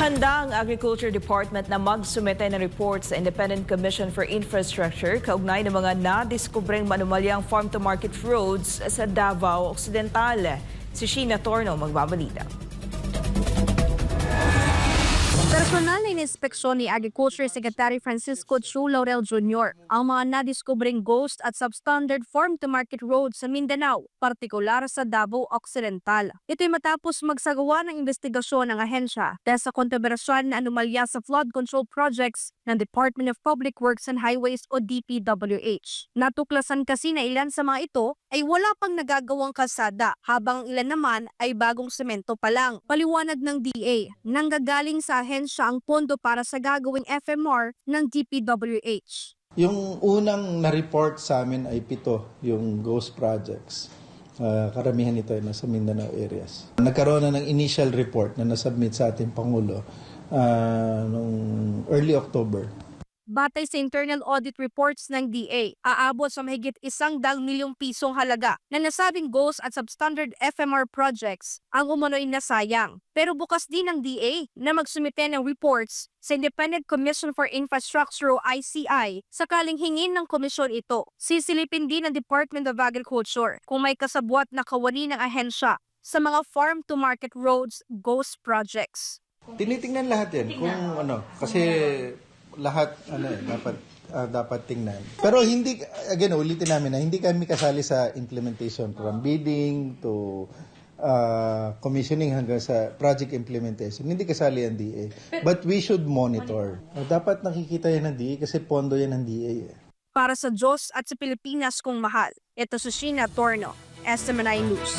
Handa ang Agriculture Department na magsumite ng report sa Independent Commission for Infrastructure kaugnay ng mga nadiskubreng manumalyang farm-to-market roads sa Davao Occidental. Si Sheena Torno magbabalita. Personal na inspeksyon ni Agriculture Secretary Francisco Chu Laurel Jr. ang mga nadiskubreng ghost at substandard farm-to-market roads sa Mindanao, partikular sa Davao Occidental. Ito'y matapos magsagawa ng investigasyon ng ahensya dahil sa kontrobersyon na anomalya sa flood control projects ng Department of Public Works and Highways o DPWH. Natuklasan kasi na ilan sa mga ito ay wala pang nagagawang kalsada habang ilan naman ay bagong semento pa lang. Paliwanag ng DA, nanggagaling sa ahensya ang pondo para sa gagawing FMR ng DPWH. Yung unang na-report sa amin ay pito, yung ghost projects. Ah, karamihan nito ay nasa Mindanao areas. Nagkaroon na ng initial report na nasubmit sa ating Pangulo ah, nung early October. Batay sa internal audit reports ng DA, aabot sa mahigit isang dang milyong pisong halaga na nasabing goals at substandard FMR projects ang umano'y nasayang. Pero bukas din ng DA na magsumite ng reports sa Independent Commission for Infrastructure o ICI sakaling hingin ng komisyon ito. Sisilipin din ng Department of Agriculture kung may kasabwat na kawani ng ahensya sa mga farm-to-market roads ghost projects. Tinitingnan lahat yan kung ano, kasi lahat ano eh, dapat ah, dapat tingnan. Pero hindi again ulitin namin na hindi kami kasali sa implementation from bidding to ah, commissioning hanggang sa project implementation. Hindi kasali ang DA. But we should monitor. Ah, dapat nakikita yan ng DA kasi pondo yan ng DA. Eh. Para sa Diyos at sa Pilipinas kong mahal, ito si Sheena Torno, SMNI News.